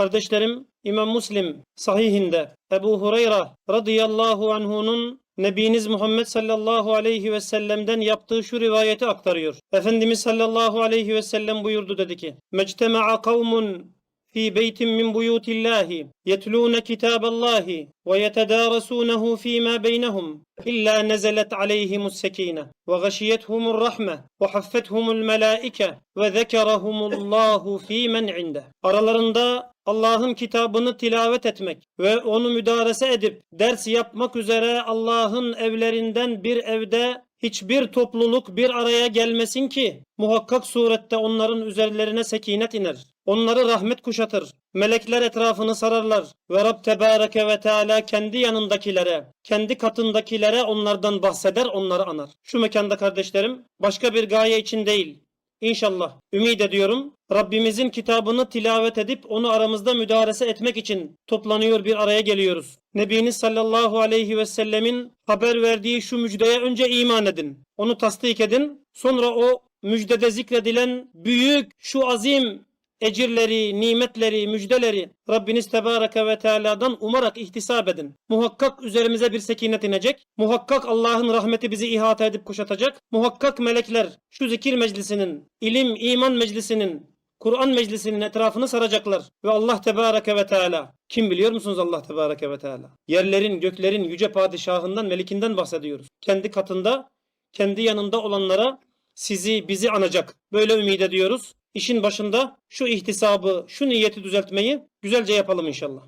Kardeşlerim İmam Müslim sahihinde Ebu Hureyre radıyallahu anhunun Nebiniz Muhammed sallallahu aleyhi ve sellem'den yaptığı şu rivayeti aktarıyor. Efendimiz sallallahu aleyhi ve sellem buyurdu dedi ki Mectema'a kavmun في بيت من بيوت الله يتلون كتاب الله ويتدارسونه فيما بينهم إلا نزلت عليهم السكينة وغشيتهم الرحمة وحفتهم الملائكة وذكرهم الله في من عنده Aralarında Allah'ın kitabını tilavet etmek ve onu müdarese edip ders yapmak üzere Allah'ın evlerinden bir evde hiçbir topluluk bir araya gelmesin ki muhakkak surette onların üzerlerine sekinet iner. Onları rahmet kuşatır. Melekler etrafını sararlar. Ve Rab Tebareke ve Teala kendi yanındakilere, kendi katındakilere onlardan bahseder, onları anar. Şu mekanda kardeşlerim, başka bir gaye için değil. İnşallah, ümit ediyorum, Rabbimizin kitabını tilavet edip onu aramızda müdarese etmek için toplanıyor bir araya geliyoruz. Nebiniz sallallahu aleyhi ve sellemin haber verdiği şu müjdeye önce iman edin. Onu tasdik edin. Sonra o müjdede zikredilen büyük şu azim ecirleri, nimetleri, müjdeleri Rabbiniz Tebareke ve Teala'dan umarak ihtisap edin. Muhakkak üzerimize bir sekinet inecek. Muhakkak Allah'ın rahmeti bizi ihata edip kuşatacak. Muhakkak melekler şu zikir meclisinin, ilim, iman meclisinin, Kur'an meclisinin etrafını saracaklar. Ve Allah Tebareke ve Teala. Kim biliyor musunuz Allah Tebareke ve Teala? Yerlerin, göklerin yüce padişahından, melikinden bahsediyoruz. Kendi katında, kendi yanında olanlara sizi, bizi anacak. Böyle ümit ediyoruz. İşin başında şu ihtisabı, şu niyeti düzeltmeyi güzelce yapalım inşallah.